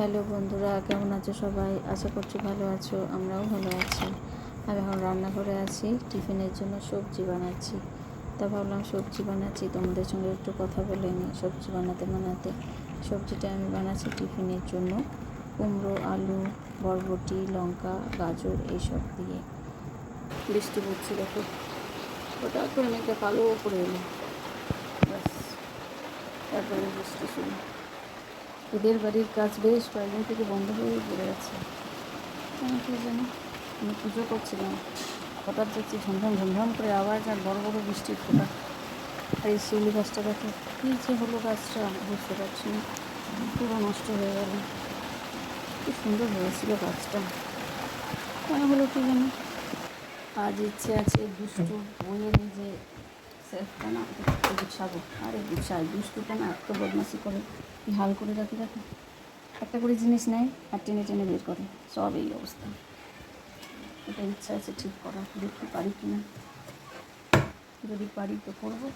Hello বন্ধুরা, কেমন আছো সবাই? আশা করছি ভালো আছো, আমরাও ভালো আছি। আমি এখন রান্নাঘরে আছি, টিফিনের জন্য সবজি বানাচ্ছি। তা ভাবলাম সবজি বানাচ্ছি, তোমাদের সঙ্গে একটু কথা বলে নিই। সবজি বানাতে বানাতে সবজিটা আমি বানাচ্ছি টিফিনের জন্য। কুমড়ো, আলু, বরবটি, লঙ্কা, গাজর এইসব দিয়ে। বৃষ্টি পড়ছে, দেখো। হঠাৎ করে মেঘটা কালো করে এলো। ব্যাস তারপরে বৃষ্টি শুরু। এদের বাড়ির কাজ বেশ কয়েকদিন থেকে বন্ধ হয়ে পড়ে আছে। কি জানি? আমি পুজো করছিলাম। হঠাৎ দেখছি ঝমঝম ঝমঝম করে আওয়াজ আর বড় বড় বৃষ্টির ফোটা। আর এই শিউলি গাছটা দেখো কী যে হলো গাছটা বুঝতে পারছি না। পুরো নষ্ট হয়ে গেল। কি সুন্দর হয়েছিল গাছটা। কেন হলো কি জানি? আজ ইচ্ছে আছে দুষ্টু বইয়ের যে সেলফটা না গুছাবো আরে গুছাই দুষ্টুটা না এত বদমাসি করে। হাল করে রাখি, রাখে। একটা করে জিনিস নেয় আর টেনে টেনে বের করে। সব এই অবস্থা। এটা ইচ্ছা আছে ঠিক করা দেখতে পারি কি না। যদি পারি তো করব।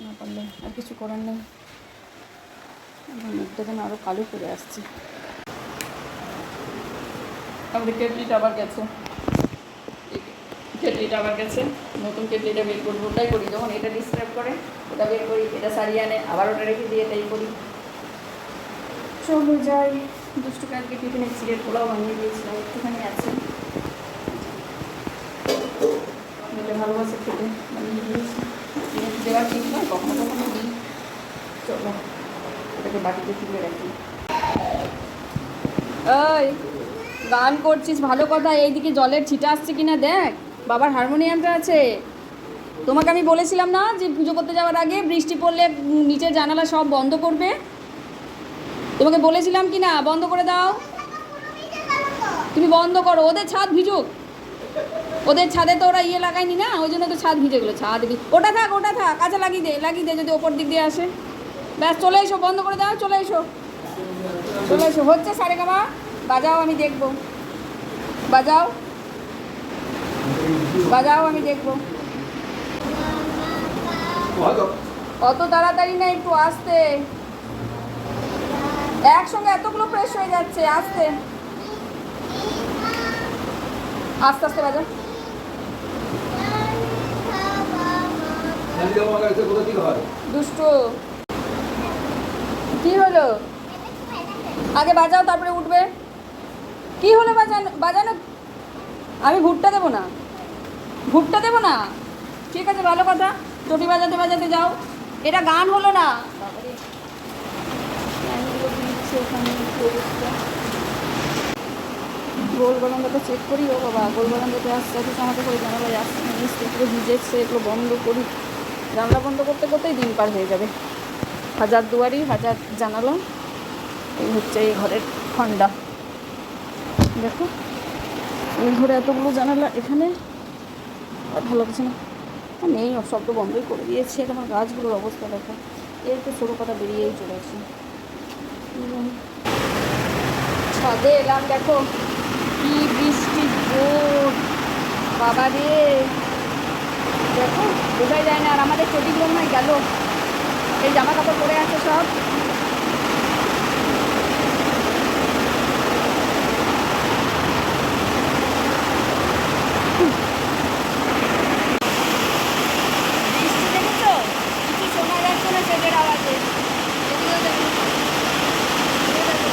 না পারলে আর কিছু করার নেই। মুখটা যেন আরও কালো করে আসছে। আমাদের কেটলিটা আবার গেছে। কেটলিটা আবার গেছে। নতুন কেটলিটা বের করব, ওটাই করি। যখন এটা ডিস্টার্ব করে ওটা বের করি এটা সারিয়ে আনে আবার ওটা রেখে দিয়ে এটাই করি। চলো যাই দুষ্টু কালকে টিফিনে চিড়ের পোলাও বানিয়ে দিয়েছিলাম একটুখানি আছে। এটা ভালোবাসে খেতে বানিয়ে দিয়েছি। চিড়ে দেওয়া ঠিক নয় কখনো কখনো দিই। চলো এটাকে বাটিতে তুলে রাখি। ওই গান করছিস ভালো কথা এইদিকে জলের ছিটা আসছে কিনা দেখ বাবার হারমোনিয়ামটা আছে। তোমাকে আমি বলেছিলাম না যে পুজো করতে যাওয়ার আগে বৃষ্টি পড়লে নিচের জানালা সব বন্ধ করবে। তোমাকে বলেছিলাম কি না? বন্ধ করে দাও। তুমি বন্ধ করো। ওদের ছাদ ভিজুক। ওদের ছাদে তো ওরা ইয়ে লাগায়নি না? ওই জন্য তো ছাদ ভিজে গেলো। ছাদ ওটা থাক ওটা থাক। কাঁচা লাগিয়ে দে লাগিয়ে দে, যদি ওপর দিক দিয়ে আসে। ব্যাস, চলে এসো, বন্ধ করে দাও, চলে এসো। চলে এসো। হচ্ছে সারে গামা বাজাও, আমি দেখব। বাজাও। বাজাও, আমি দেখব। অত তাড়াতাড়ি না একটু আসতে। একসঙ্গে এতগুলো প্রেস হয়ে যাচ্ছে আসতে। আস্তে আস্তে বাজা দুষ্টু। কি হলো? আগে বাজাও তারপরে উঠবে। কি হলো বাজানো বাজানো? আমি ভুট্টা দেবো না। ভুট্টা দেবো না? ঠিক আছে ভালো কথা। চটি বাজাতে বাজাতে যাও। এটা গান হলো না। গোল গরমটা চেক করি, ও বাবা গোল গরমটাতে আসতে আসতে আমাকে করে না নিচ থেকে পুরো ভিজেছে এগুলো বন্ধ করি। জানলা বন্ধ করতে করতেই দিন পার হয়ে যাবে। হাজার দুয়ারি, হাজার জানালা, এই হচ্ছে এই ঘরের খন্ডা দেখো, এই ঘরে এতগুলো জানালা এখানে, আর ভালো কিছু না। নেই সব তো বন্ধই করে দিয়েছে। তোমার গাছগুলোর অবস্থা, দেখো। এর তো ছোটো পাতা বেরিয়েই চলেছে। ছাদে এলাম, দেখো। কি বৃষ্টি জোর। বাবা রে। দেখো, বোঝাই যায় না। আর আমাদের চটিগুলো নয়, গেল। এই জামা কাপড় পরে আছে সব বৃষ্টি দেখেছ কিছু শোনা যাচ্ছে না সেটের আওয়াজে এদিকেও দেখো এদিকেও দেখো।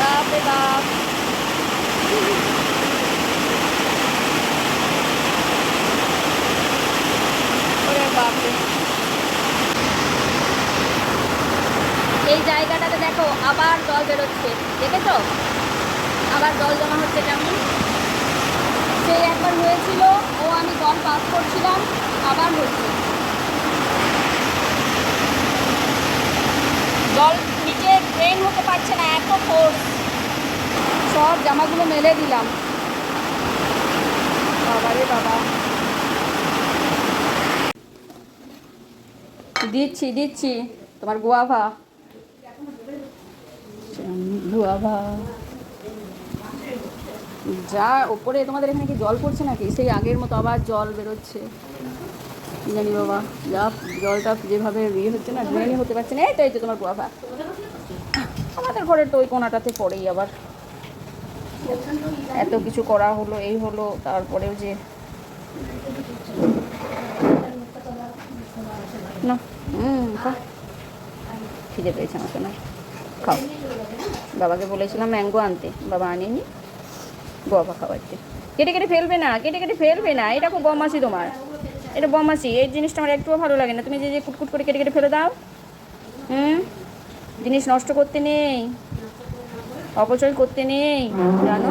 বাপরে বাপ ওরে বাপরে এই জায়গাটাতে দেখো আবার জল বেরোচ্ছে, দেখেছ? আবার জল জমা হচ্ছে কেমন? সেই একবার হয়েছিল, ও আমি জল পাস করছিলাম, আবার হচ্ছে। জল নিচে ড্রেন হতে পারছে না, এত ফোর্স সব জামাগুলো মেলে দিলাম। বাবা রে বাবা। দিচ্ছি দিচ্ছি, তোমার গুয়াভা। গুয়াভা যা, ওপরে তোমাদের এখানে কি জল পড়ছে নাকি? সেই আগের মতো আবার জল বেরোচ্ছে। কি জানি বাবা। যা, জলটা যেভাবে ইয়ে হচ্ছে না ড্রেনে হতে পারছে না। এই তো তোমার গোয়াভা আমাদের ঘরের তো ওই কোনাটাতে পড়েই আবার। এত কিছু করা হলো, এই হলো, তারপরেও যে। না, হুম খিদে পেয়েছে আমাকে, না। খাও। বাবাকে বলেছিলাম ম্যাঙ্গো আনতে। বাবা আনেনি। গোয়াভা খাওয়াতে কেটে কেটে ফেলবে না, কেটে কেটে ফেলবে না। এটা খুব বমাসি তোমার। এটা বমাসি এই জিনিসটা আমার একটুও ভালো লাগে না। তুমি যে যে কুটকুট করে কেটে কেটে ফেলে দাও। হুম? জিনিস নষ্ট করতে নেই। অপচয় করতে নেই। জানো?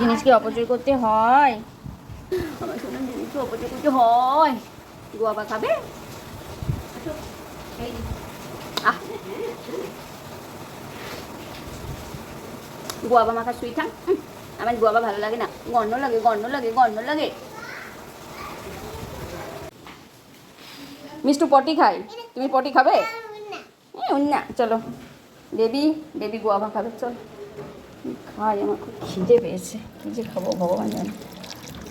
জিনিসকে অপচয় করতে হয়? অপচয় করতে হয়? গোয়াবা খাবে? আহ। গোয়াবা মাখা সুইট হ্যাঁ? আমার গোয়াবা ভালো লাগে না। গন্ধ লাগে গন্ধ লাগে গন্ধ লাগে। মিষ্টু, পটি খাই। তুমি পটি খাবে? না চলো। বেবি বেবি গোয়াবা খাবে, চল। খাই, আমার খুব খিদে পেয়েছে। কী যে খাব ভগবান জানে।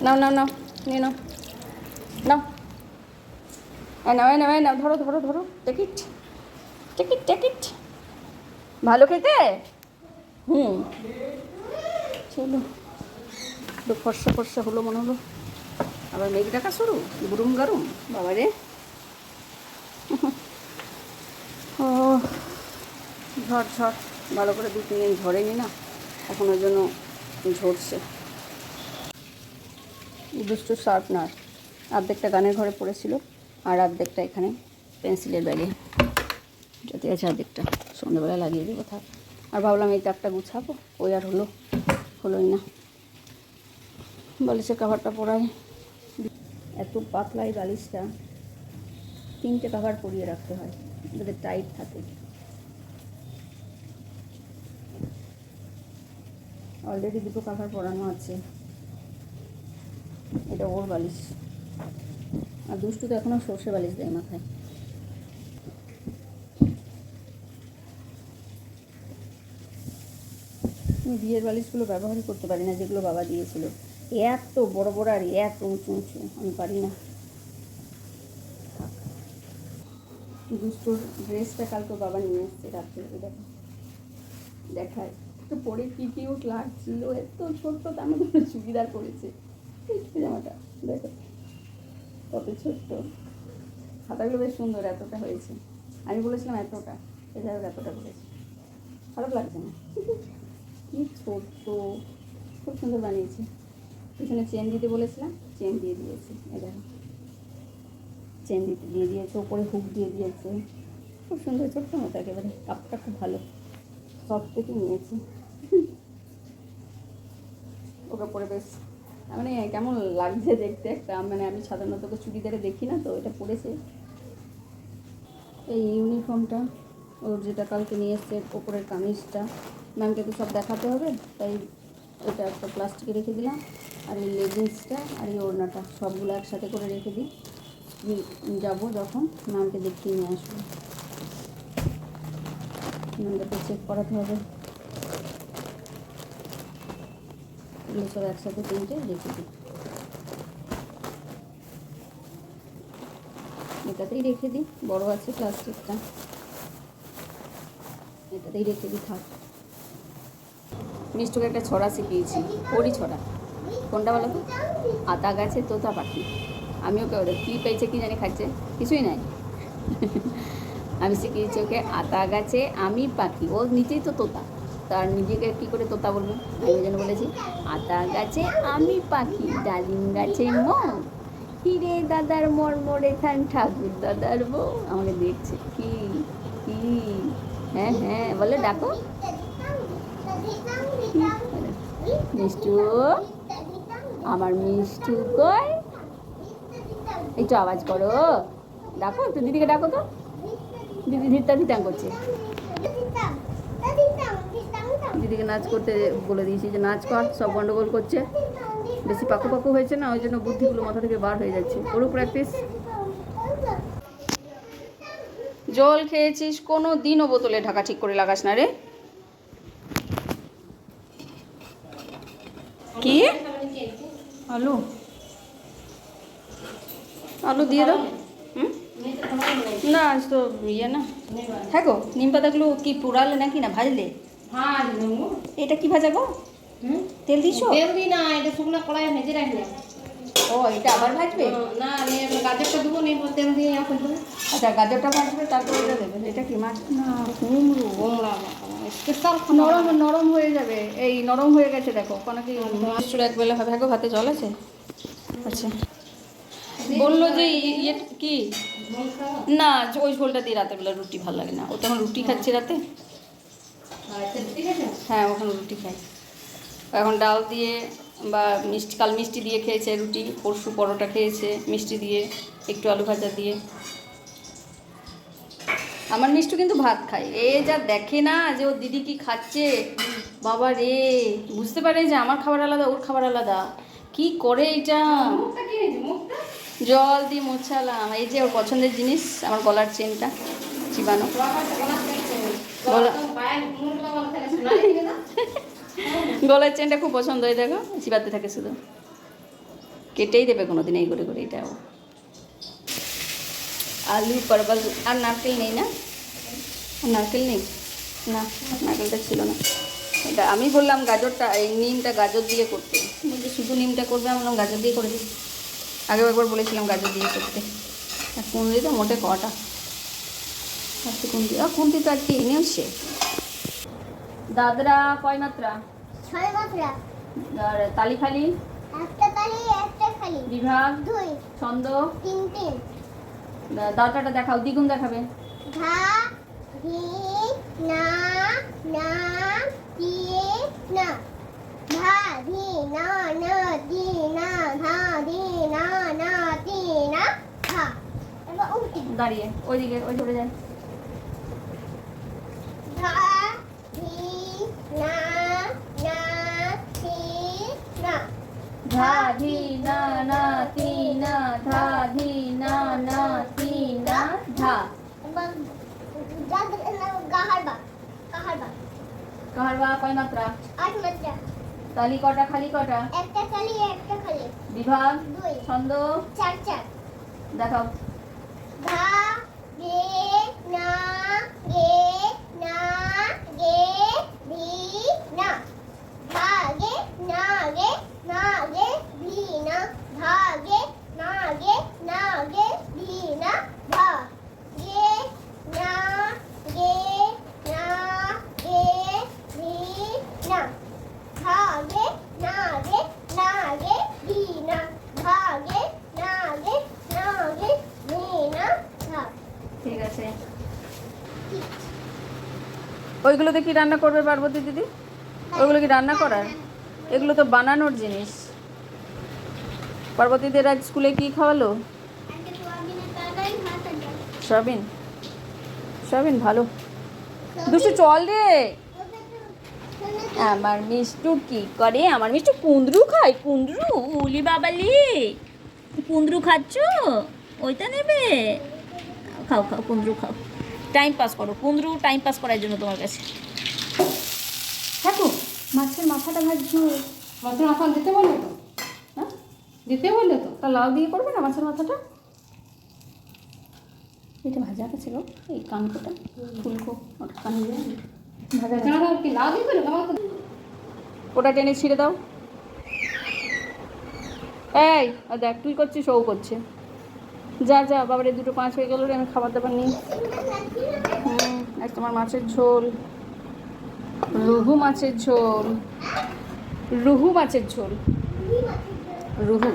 নাও নাও নাও, নিয়ে নাও। নাও। নাও নাও নাও, ধরো ধরো ধরো। টিকিট টিকিট টিকিট ভালো খেতে? হুম। চলো। একটু ফর্সা ফর্সা হলো মনে হলো। আবার মেঘ ডাকা শুরু? গুরুম গারুম। বাবা রে। ও, ঝড় ঝড়। ভালো করে দু তিন দিন ঝরেনি না? এখন ওই জন্য ঝরছে। দুষ্টু শার্পনার অর্ধেকটা গানের ঘরে পড়েছিল, আর অর্ধেকটা এখানে পেন্সিলের ব্যাগে। যাতে আছে অর্ধেকটা সন্ধ্যেবেলা লাগিয়ে দেবো, থাক। আর ভাবলাম এই তারটা গুছাবো, ওই আর হলো, হলোই না। বালিশের কাভারটা পরাই। এত পাতলা এই বালিশটা, তিনটে কাভার পরিয়ে রাখতে হয়, যাতে টাইট থাকে। অলরেডি দুটো কাভার পরানো আছে। এটা ওর বালিশ। আর দুষ্টু তো এখনও সর্ষে বালিশ দেয় মাথায়। আমি বিয়ের বালিশগুলো ব্যবহারই করতে পারি না, যেগুলো বাবা দিয়েছিল। এত বড় বড় আর এত উঁচু উঁচু, আমি পারি না। দুষ্টুর ড্রেসটা কালকে বাবা নিয়ে এসছে রাত্রে দেখো। দেখায়। তো পরে কি কিউট লাগছিল, এত ছোট্ট, তার মধ্যে একটা চুড়িদার পরেছে। জামাটা, দেখো। কত ছোট্ট। খাতাগুলো বেশ সুন্দর, এতটা হয়েছে। আমি বলেছিলাম এতটা। এটা এতটা করেছে খারাপ লাগছে না। কি ছোট্ট খুব সুন্দর বানিয়েছে। পিছনে চেন দিতে বলেছিলাম চেন দিয়ে দিয়েছে। এটা চেন দিতে দিয়ে দিয়েছে, ওপরে হুক দিয়ে দিয়েছে। খুব সুন্দর, ছোট্ট মতো একেবারে। কাপটা খুব ভালো। সব থেকে নিয়েছি। ওকে পরে বেশ। মানে কেমন লাগছে দেখতে একটা? মানে আমি সাধারণত ওকে চুড়িদারে দেখি না, তো এটা পরেছে। এই ইউনিফর্মটা ওর যেটা কালকে নিয়ে এসছে, ওপরের কামিজটা। ম্যামকে তো সব দেখাতে হবে, তাই ওটা একটা প্লাস্টিকে রেখে দিলাম। আর এই লেগিংসটা আর এই ওড়নাটা সবগুলো একসাথে করে রেখে দিই। যাব যখন ম্যামকে দেখিয়ে নিয়ে আসব। ম্যামকে চেক করাতে হবে। এগুলো সব একসাথে তিনটে রেখে দিই। এটাতেই রেখে দিই, বড় আছে প্লাস্টিকটা এটাতেই রেখে দিই, থাক। মিষ্টুকে একটা ছড়া শিখিয়েছি, ওরই ছড়া। কোনটা বলো তো? আতা গাছে তোতা পাখি। আমি ওকে ওদের কী পেয়েছে কী জানি খাচ্ছে, কিছুই নাই। আমি শিখিয়েছি ওকে, আতা গাছে আমি পাখি, ও নিজেই তো তোতা। তার নিজেকে কী করে তোতা বলব? আমি ওই জন্য বলেছি, আতা গাছে আমি পাখি, ডালিম গাছে মন হিরে দাদার মরমরে থান ঠাকুর দাদার বউ আমাকে দেখছে, কি কি? হ্যাঁ হ্যাঁ বলে ডাকো। মিষ্টু? আমার মিষ্টু কই? একটু আওয়াজ করো। ডাকো একটু দিদিকে ডাকো তো। দিদি ধিরতা ধিতাং করছে। দিদিকে নাচ করতে বলে দিয়েছি যে, নাচ কর, সব গন্ডগোল করছে। বেশি পাকু পাকু হয়েছে না, ওই জন্য বুদ্ধিগুলো মাথা থেকে বার হয়ে যাচ্ছে। ওরও প্র্যাকটিস জল খেয়েছিস, কোনো দিনও বোতলে ঢাকা ঠিক করে লাগাস না রে। কি? আলু। আলু দিয়ে দাও। হুম? না আজ তো ইয়ে না। হ্যাঁ গো নিম পাতাগুলো কি পোড়ালে নাকি না ভাজলে? এটা কি ভাজাবো হুম? তেল দিছো তেল দিই না এটা শুকনো কড়াই ভেজে রাখলে ও এটা আবার ভাজবে? না নিয়ে গাজরটা দেবো দিয়ে এখন দেবো। আচ্ছা গাজরটা ভাজবে তারপর এটা দেবে। এটা কি মাছ? না কুমড়ো। গোমড়া স্পেশাল নরম নরম হয়ে যাবে। এই নরম হয়ে গেছে দেখো কোনো কি মাছটা এক বেলা হবে হ্যাঁ ভাতে জল আছে? আচ্ছা। বলল যে ই- ইয়ে কি? না ওই ঝোলটা দিয়ে রাতের বেলা রুটি ভালো লাগে না। ও তখন রুটি খাচ্ছি রাতে। হ্যাঁ ওখানে রুটি খাই এখন ডাল দিয়ে বা মিষ্টি কাল মিষ্টি দিয়ে খেয়েছে রুটি পরশু পরোটা খেয়েছে মিষ্টি দিয়ে একটু আলু ভাজা দিয়ে। আমার মিষ্টু কিন্তু ভাত খায়। এ যা দেখে না যে ওর দিদি কি খাচ্ছে? বাবা রে বুঝতে পারে যে আমার খাবার আলাদা ওর খাবার আলাদা। কি করে এটা? জল দিয়ে মোছালাম। এই যে ওর পছন্দের জিনিস আমার গলার চেনটা চিবানো। গলা গলার চেনটা খুব পছন্দ হয়, দেখো। চিবাতে থাকে শুধু। কেটেই দেবে কোনো দিন এই করে করে, এটাও। আলু পরবল আর নারকেল নেই না? নারকেল নেই? না, নারকেলটা ছিল না। এটা আমি বললাম গাজরটা, এই নিমটা গাজর দিয়ে করতে। বলছি, শুধু নিমটা করবে? আমি বললাম, গাজর দিয়ে করে দিই আগেও একবার বলেছিলাম গাজর দিয়ে করতে। আর তো মোটে কটা। আজকে কুন্দি আর কুন্দি তো আজকে এনেওছে দাদরা কয় মাত্রা? ছয় মাত্রা। আর তালি খালি? একটা তালি একটা খালি। বিভাগ? দুই। ছন্দ? তিন তিন দাঁতাটা দেখাও দ্বিগুণ দেখাবে। ধা ধি না না তি না। ধা ধি না না তি না ধা ধি না না তি না ধা। এবার দাঁড়িয়ে ওইদিকে ওই ধরে যায় ধা ধি ধা না না তি না ধা ধি না না তি না ধা কাহার বা কয় মাত্রা আট মাত্রা তালি কটা খালি কটা একটা খালি একটা খালি বিভাগ দুই ছন্দ চার চার দেখাও ধা গে না গে গে ভি না ধা গে না গে না গে ভি না ধা গে না গে না গে ভি না ধা গে না গে না গে ভি না ধা গে না গে না গে ভি না ধা গে না গে না গে ভি না ধা ঠিক আছে ওইগুলোতে কি রান্না করবে পার্বতী দিদি? ওইগুলো কি রান্না করার? এগুলো তো বানানোর জিনিস। পার্বতীদের আজ স্কুলে কি খাওয়ালো। সয়াবিন। সয়াবিন ভালো। দুশো চল রে। আমার মিষ্টু কি করে? আমার মিষ্টু কুঁদরু খায়। কুঁদরু, উলি বাবালি। কুঁদরু খাচ্ছ? ওইটা নেবে? খাও খাও, কুঁদরু খাও। টাইম পাস করো। কুঁদরু টাইম পাস করার জন্য তোমার কাছে। থাকো মাছের মাথাটা ভাজছো মাছের মাথা দিতে বললে তো? হ্যাঁ? দিতে বললে তো? তা লাউ দিয়ে করবে না মাছের মাথাটা? এটা ভাজা আছে এই কানকোটা ফুলকো ওটা কান ভাজা। কি লাউ দিয়ে বললে ওটা টেনে ছিঁড়ে দাও। এই আর দেখ তুই করছিস ও করছে। যা যা, বাবারে, দুটো পাঁচ হয়ে গেল রে, আমি খাবার দাবার নিই। আজ তোমার মাছের ঝোল, রুহু মাছের ঝোল, রুহু মাছের ঝোল। রুহু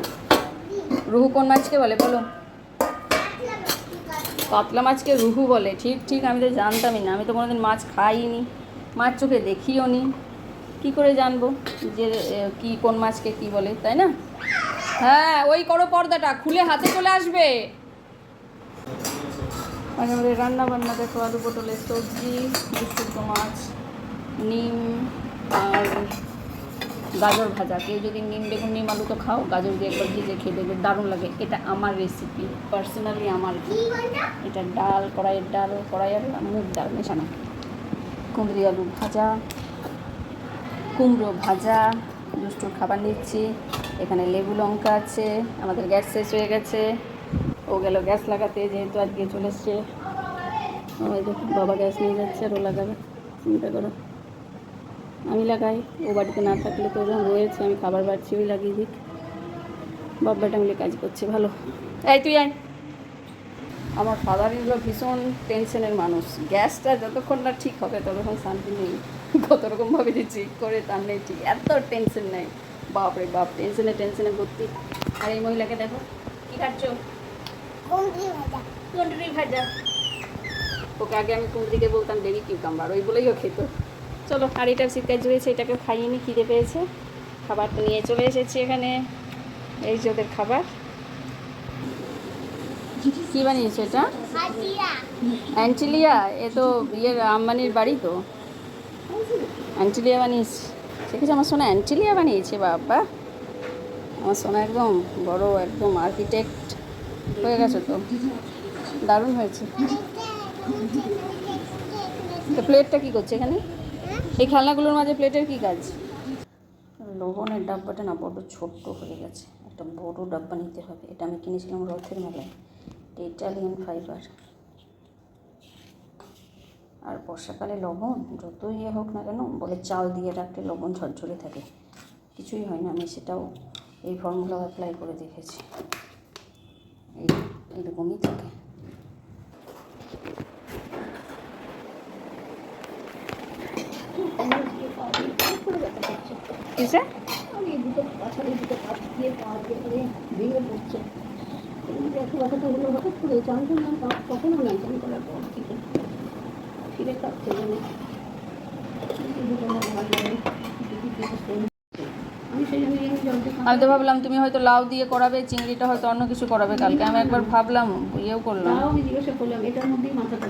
রুহু কোন মাছকে বলে বলো? কাতলা মাছকে রুহু বলে, ঠিক ঠিক, আমি তো জানতামই না, আমি তো কোনোদিন মাছ খাইনি, মাছ চোখে দেখিও নি। কী করে জানব যে কি কোন মাছকে কি বলে, তাই না? হ্যাঁ ওই করো পর্দাটা, খুলে হাতে চলে আসবে। আমাদের রান্না বান্না দেখো, আলু পটলের সবজি বিশুদ্ধ মাছ, নিম আর গাজর ভাজা। কেউ যদি নিম বেগুন নিম আলু তো খাও, গাজর দিয়ে একবার ভেজে খেয়ে দেখবে, দারুণ লাগে। এটা আমার রেসিপি পার্সোনালি আমার। এটা ডাল, কড়াইয়ের ডাল কড়াইয়ের মুগ ডাল মেশানো। কুমড়ি আলু ভাজা, কুমড়ো ভাজা দুষ্টুর খাবার নিচ্ছি। এখানে লেবু লঙ্কা আছে, আমাদের গ্যাস শেষ হয়ে গেছে। ও গেল গ্যাস লাগাতে, যেহেতু আজকে চলে এসছে। বাবা গ্যাস নিয়ে যাচ্ছে আর ও লাগাবে। চিন্তা করো। আমি লাগাই, ও বাড়িতে না থাকলে তো যখন রয়েছে আমি খাবার বাড়ছি, ওই লাগিয়ে দিই বাব্বাটা মিলে কাজ করছে, ভালো। এই তুই আয়। আমার ফাদার ইনলো ভীষণ টেনশনের মানুষ। গ্যাসটা যতক্ষণ না ঠিক হবে ততক্ষণ শান্তি নেই। কত রকমভাবে যে চেক করে তার নেই ঠিক। এত টেনশন নেই। বাপরে বাপ টেনশনে টেনশনে ভর্তি। আর এই মহিলাকে দেখো কী খাচ্ছ? ভাজা। কুন্ডরি ভাজা। ওকে আগে আমি কুন্ডরিকে বলতাম বেবি কিউকাম্বার ওই বলেই ও খেত। চলো আর এটার শীতকাল জুড়েছে এটাকে খাইয়ে নি খিদে পেয়েছে। খাবারটা নিয়ে চলে এসেছি এখানে। এই যে ওদের খাবার। কী বানিয়েছে এটা? অ্যান্টিলিয়া এ তো ইয়ের আম্বানির বাড়ি তো। অ্যান্টিলিয়া বানিয়েছে। দেখেছি আমার সোনা অ্যান্টিলিয়া বানিয়েছে বাবা। আমার সোনা একদম বড় একদম আর্কিটেক্ট হয়ে গেছে তো। দারুণ হয়েছে। তো প্লেটটা কী করছে এখানে? এই খেলনাগুলোর মাঝে প্লেটের কী কাজ? লবণের ডাব্বাটা না বড় ছোট্ট হয়ে গেছে। একটা বড় ডাব্বা নিতে হবে। এটা আমি কিনেছিলাম রথের মেলায়। ইটালিয়ান ফাইবার আর বর্ষাকালে লবণ যত ইয়ে হোক না কেন বলে চাল দিয়ে রাখলে লবণ ঝরঝরে থাকে। কিছুই হয় না আমি সেটাও এই ফর্মুলা অ্যাপ্লাই করে দেখেছি। এই এরকমই থাকে। কিসে আমি তো ভাবলাম তুমি হয়তো লাউ দিয়ে করাবে চিংড়িটা হয়তো অন্য কিছু করাবে কালকে। আমি একবার ভাবলাম ইয়েও করলাম। জিজ্ঞাসা করলাম এটার মধ্যেই মাথাটা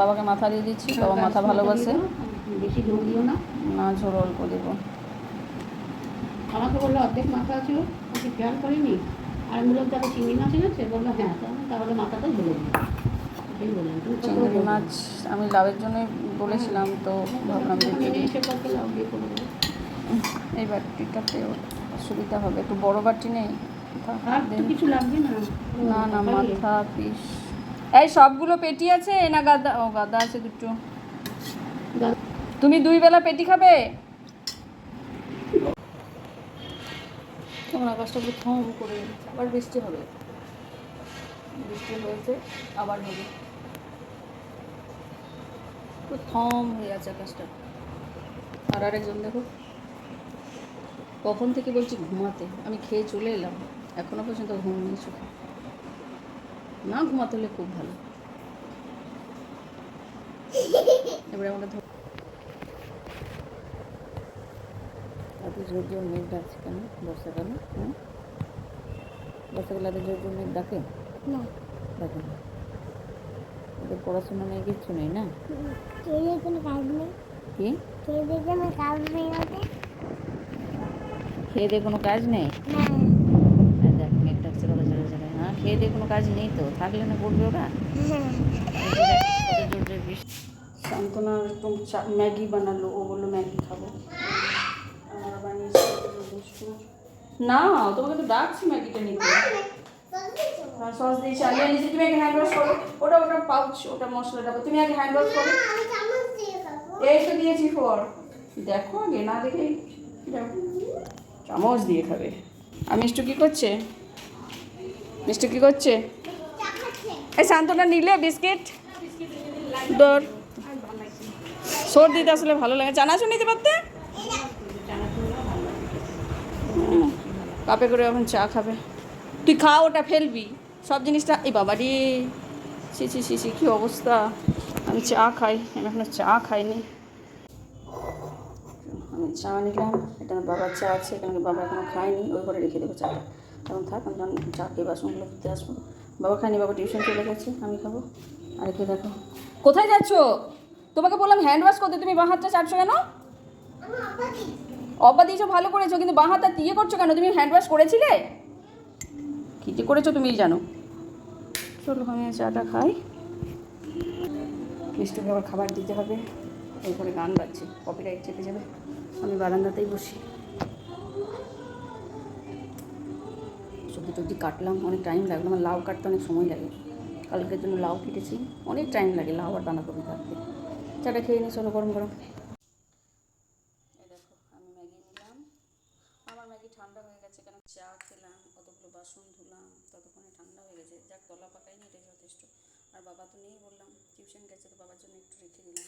বাবাকে মাথা দিয়ে দিচ্ছি বাবা মাথা ভালোবাসে। বেশি ঝোল দিও না। না ঝোল অল্প দেবো। আমাকে বলল অর্ধেক মাথা আমি খেয়াল করিনি? আর আমি বললাম তাহলে চিংড়ি মাছ এনেছে বলল হ্যাঁ তাহলে মাথাটা দিই চিংড়ি মাছ আমি লাভের জন্যই বলেছিলাম তো ভাবলাম যে আমি যদি এসে কত লাউ দিয়ে করে দেবো। এই বাটিটাতে সুবিধা হবে। একটু বড় বাটি নেই। কিছু লাগবে না। না না মাথা পিস এই সবগুলো পেটি আছে? না গাদা ও গাদা আছে দুটো। তুমি দুই বেলা পেটি খাবে? তখন আকাশটা পুরো থম করে আবার বৃষ্টি হবে। বৃষ্টি হয়েছে, আবার হবে। পুরো থম হয়ে আছে আকাশটা। আর আরেকজন দেখো, কখন থেকে বলছি ঘুমাতে? আমি খেয়ে চলে এলাম। এখনও পর্যন্ত ঘুম নেই চোখে। না ঘুমাতে হলে খুব ভালো। এবারে আমাকে জোর মেঘ ডাকছে কেন? বর্ষাকালে হ্যাঁ? বর্ষাকালে এত জোর মেঘ ডাকে? না। ডাকে না। ওদের পড়াশোনা নেই কিচ্ছু নেই না? কোনো কাজ নেই? কি? কোনো কাজ নেই ওদের খেয়ে দিয়ে কোনো কাজ নেই? দেখ মেঘ ডাকছে কত জোরে জোরে হ্যাঁ খেয়ে দিয়ে কোনো কাজ নেই তো? থাকলে না করবে ওরা? সান্ত্বনা একদম ম্যাগি বানালো। ও বলল ম্যাগি খাব। না তোমাকে তো ডাকছি ম্যাগিটা নিতে। হ্যাঁ সস দিয়ে চালিয়ে নিয়েছি তুমি আগে হ্যান্ড ওয়াশ করো। ওটা ওটা পাউচ ওটা মশলাটা। তুমি আগে হ্যান্ড ওয়াশ করো। আমি এই তো দিয়েছি ফর। দেখো আগে না যাও। চামচ দিয়ে খাবে। আর মিষ্টু কী করছে? মিষ্টু কী করছে? এই সান্ত্বনা নিলে বিস্কিট? দর সর্দিতে আসলে ভালো লাগে। চানাচুর নিতে পারতে? কাপে করে এখন চা খাবে। তুই খা, ওটা ফেলবি। সব জিনিসটা এই বাবা রে সি সি সি সি কী অবস্থা? আমি চা খাই, আমি এখনও চা খাইনি। আমি চা নিলাম এটা বাবার চা আছে, এখানে বাবা এখনও খায়নি, ওই ঘরে রেখে দেবো চাটা। এখন থাক, আমি যখন চা খেয়ে বাসনগুলো ধুতে আসব। বাবা খায়নি, বাবা টিউশন চলে গেছে, আমি খাব। আর কে দেখো। কোথায় যাচ্ছো? তোমাকে বললাম হ্যান্ড ওয়াশ করতে, তুমি বাঁ হাতটা চাটছো কেন? অব্বা দিয়েছ ভালো করেছ, কিন্তু বাঁ হাতটা দিয়ে করছ কেন? তুমি হ্যান্ড ওয়াশ করেছিলে? কী যে করেছ তুমিই জানো। চলো, আমি চাটা খাই। মিষ্টুকে আবার খাবার দিতে হবে। করে গান বাজছে কপিরাইট চেপে যাবে। আমি বারান্দাতেই বসি। দুটো অবধি কাটলাম, অনেক টাইম লাগল। আমার লাউ কাটতে অনেক সময় লাগে। কালকের জন্য লাউ কেটেছি। অনেক টাইম লাগে লাউ আর বাঁধাকপি কাটতে। চাটা খেয়ে নিই চলো গরম গরম এই দেখো আমি ম্যাগি নিলাম আমার ম্যাগি ঠান্ডা হয়ে গেছে কেন চা খেলাম কতগুলো বাসন ধুলাম ততক্ষণে ঠান্ডা হয়ে গেছে যাক তলা পাকাইনি এটাই যথেষ্ট আর বাবা তো নেই বললাম, টিউশন গেছে তো বাবার জন্য একটু রেখে দিলাম।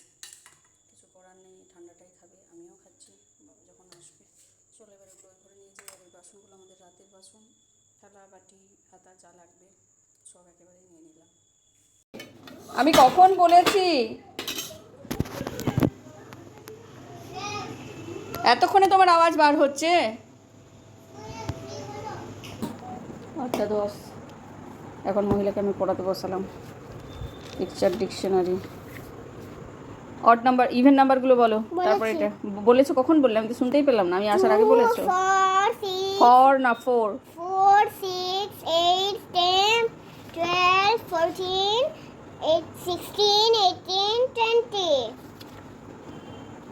কিছু করার নেই, ঠান্ডাটাই খাবে, আমিও খাচ্ছি, বাবা যখন আসবে। চলো এবার ড্রয়িং করে নিয়ে যাই, আর এই বাসনগুলো আমাদের রাতের বাসন, থালা, বাটি, হাতা চা লাগবে, সব একেবারে নিয়ে নিলাম। আমি কখন বলেছি? এতক্ষণে তোমার আওয়াজ বার হচ্ছে? আচ্ছা দশ এখন মহিলাকে আমি পড়াতে বসালাম। Picture dictionary odd number even নাম্বারগুলো বলো। তারপর এটা বলেছ কখন বললে? আমি তো শুনতেই পেলাম না আমি আসার আগে বলেছ। ফর না four four, six, eight, ten, twelve, fourteen, eight, sixteen, eighteen, twenty.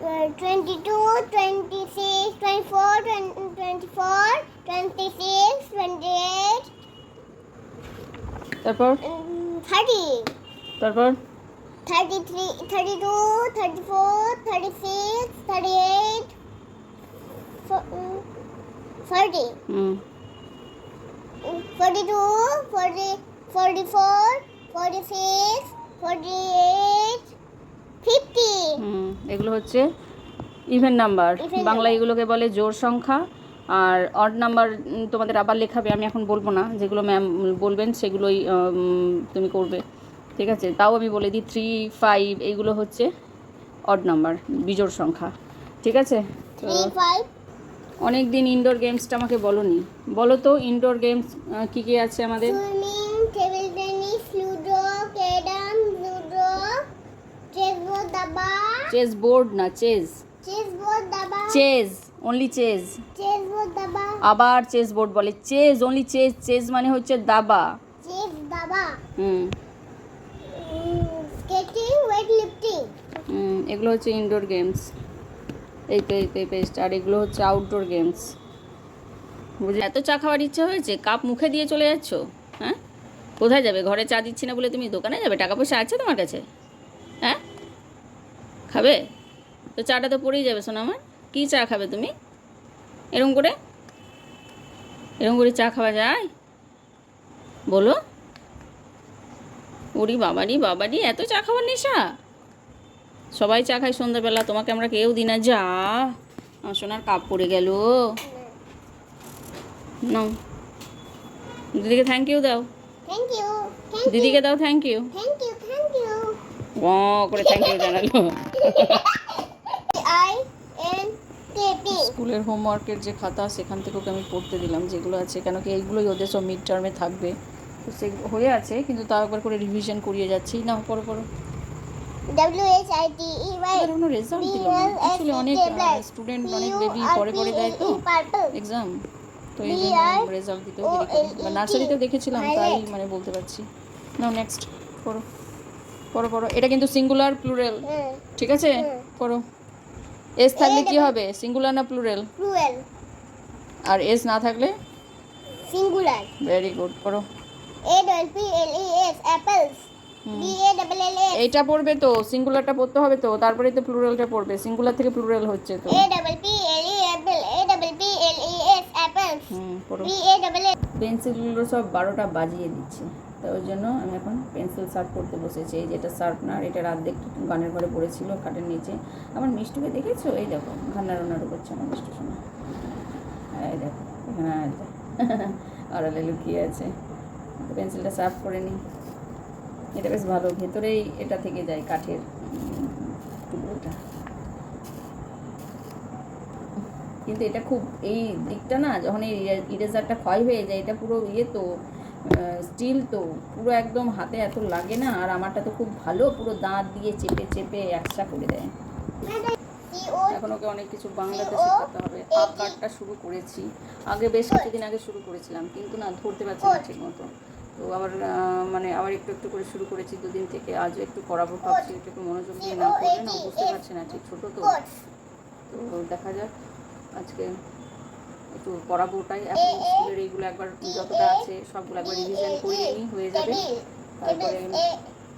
Uh, 22, 26, 24, 20, 24, 26, 28, তারপর? Um, 30, তারপর? 33, 32, 34, 36, 38, fo- um, 40. হুম। 42, 40, 44, 46, 48, 50. হুম এগুলো হচ্ছে ইভেন নাম্বার বাংলা এগুলোকে বলে জোর সংখ্যা। আর অড নাম্বার তোমাদের আবার লেখাবে আমি এখন বলব না। যেগুলো ম্যাম বলবেন সেগুলোই তুমি করবে। ঠিক আছে তাও আমি বলে দিই থ্রি ফাইভ এইগুলো হচ্ছে অড নাম্বার বিজোড় সংখ্যা ঠিক আছে? তো অনেক দিন ইনডোর গেমসটা আমাকে বলনি। বলো তো ইনডোর গেমস কী কী আছে আমাদের? Table tennis, ludo, carrom, ludo, chessboard, daba, chess board না chess chessboard, daba, chess only chess chessboard, daba, আবার চেস বোর্ড বলে চেস অনলি চেস চেস মানে হচ্ছে দাবা। Chess, daba, হুম। এগুলো হচ্ছে ইনডোর গেমস এই তো এই তো এই আর এগুলো হচ্ছে আউটডোর গেমস বুঝে এত চা খাওয়ার ইচ্ছা হয়েছে? কাপ মুখে দিয়ে চলে যাচ্ছ? হ্যাঁ? কোথায় যাবে? ঘরে চা দিচ্ছি না বলে তুমি দোকানে যাবে? টাকা পয়সা আছে তোমার কাছে? হ্যাঁ? খাবে? তো চাটা তো পড়েই যাবে শোনো আমার। কী চা খাবে তুমি? এরকম করে? এরকম করে চা খাওয়া যায়? বলো। ওরি বাবারি বাবারি এত চা খাওয়ার নেশা? সবাই চা খাই সন্ধ্যাবেলা তোমাকে আমরা কেউ দিই না। যা আমার সোনার কাপ পড়ে গেল। নাও। দিদিকে থ্যাংক ইউ দাও। দিদিকে দাও থ্যাংক ইউ ও করে থ্যাংক ইউ জানালো। স্কুলের হোমওয়ার্কের যে খাতা সেখান থেকে ওকে আমি পড়তে দিলাম যেগুলো আছে। কেন কি এইগুলোই ওদের সব মিড টার্মে থাকবে। তো সেগুলো হয়ে আছে কিন্তু তাও একবার করে রিভিশন করিয়ে যাচ্ছি। না I, T, E, এবার কোনো রেজাল্ট দিল না। অনেক স্টুডেন্ট অনেক বেবি পরে পরে দেয় তো। এক্সাম তো এই জন্য রেজাল্ট দিতেও করে। E নার্সারিতেও দেখেছিলাম তাই মানে বলতে পারছি। নাও নেক্সট পড়ো। পড়ো পড়ো। এটা কিন্তু সিঙ্গুলার প্লুরাল. ঠিক আছে। পড়ো। এস থাকলে কি হবে? সিঙ্গুলার না প্লুরাল আর এস না থাকলে? Singular, ভেরি গুড পড়ো। A, double P, L, E, S, apples, B, A, double L, S, এইটা পড়বে তো সিঙ্গুলারটা পড়তে হবে তো তারপরেই তো প্লুরালটা পড়বে সিঙ্গুলার থেকে প্লুরাল হচ্ছে তো। L, E, apple, A, double P, L, E, S, apples, হুম পড়ো। B, A, পেন্সিলগুলো সব বারোটা বাজিয়ে দিচ্ছে তো ওই জন্য আমি এখন পেন্সিল শার্প করতে বসেছি। এই যেটা শার্প না আর এটা রাত দেখতে গানের ঘরে পড়েছিল খাটের নিচে। আমার মিষ্টুকে দেখেছ? এই দেখো ঘান্নার ওনারও করছে আমার মিষ্টু শোনা এই দেখো এখানে আছে আড়ালে লুকিয়ে আছে। পেন্সিলটা শার্প করে নিই। এটা বেশ ভালো। ভেতরেই এটা থেকে যায় কাঠের টুকরোটা। কিন্তু এটা খুব, এই দিকটা না, যখন এই ইরেজারটা ক্ষয় হয়ে যায়, এটা পুরো ইয়ে তো স্টিল তো, পুরো একদম হাতে এত লাগে না, আর আমারটা তো খুব ভালো, পুরো দাঁত দিয়ে চেপে চেপে একসা করে দেয়। এখন ওকে অনেক কিছু বাংলাতে শেখাতে হবে। হাফ কাটটা শুরু করেছি। আগে বেশ কিছুদিন আগে শুরু করেছিলাম, কিন্তু না, ধরতে পারছি না ঠিক মতো তো আহ, মানে আবার একটু একটু করে শুরু করেছি দুদিন থেকে। আজও একটু করাবো ভাবছি একটু একটু মনোযোগ দিয়ে না করলে না বুঝতে পারছি না ঠিক ছোটো তো। তো দেখা যাক আজকে একটু করাবো ওটাই এখন স্কুলের এইগুলো একবার যতটা আছে সবগুলো একবার রিভিশন করে নিই হয়ে যাবে। তারপরে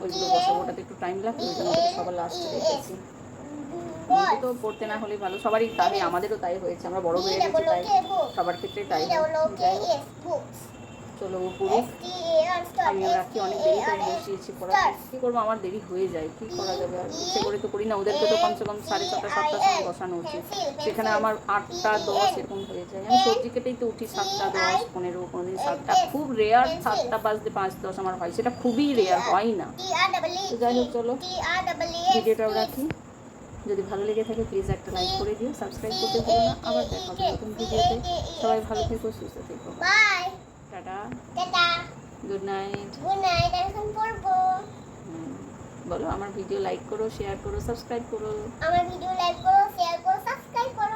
ওইগুলো বসাবো ওটাতে একটু টাইম লাগবে ওই জন্য সবার লাস্টে রেখেছি তো পড়তে না হলে ভালো সবারই তাই আমাদেরও তাই হয়েছে আমরা বড় হয়ে গেছি তাই সবার ক্ষেত্রে তাই। যাই হোক, চলো ও আমিও রাখি অনেক দেরি করে বসিয়েছি পড়াতে। কী করব? আমার দেরি হয়ে যায়। কী করা যাবে? আর ইচ্ছে করে তো করি না। ওদেরকে তো কমসে কম সাড়ে ছটা সাতটার সময় বসানো উচিত। সেখানে আমার আটটা দশ এরকম হয়ে যায়। আমি সবজি কেটেই তো উঠি সাতটা দশ পনেরো কোনোদিন সাতটা। খুব রেয়ার সাতটা বাজতে পাঁচ দশ আমার হয়। সেটা খুবই রেয়ার হয় না। তো যাই হোক চলো। ভিডিওটাও রাখি। যদি ভালো লেগে থাকে প্লিজ একটা লাইক করে দিও। সাবস্ক্রাইব করতে ভুলো না। আবার দেখা হবে নতুন ভিডিওতে। সবাই ভালো থেকো সুস্থ থেকো। Tata. Tata. Good night good night এখন পড়ব বলো আমার ভিডিও লাইক করো শেয়ার করো সাবস্ক্রাইব করো। আমার ভিডিও লাইক করো শেয়ার করো।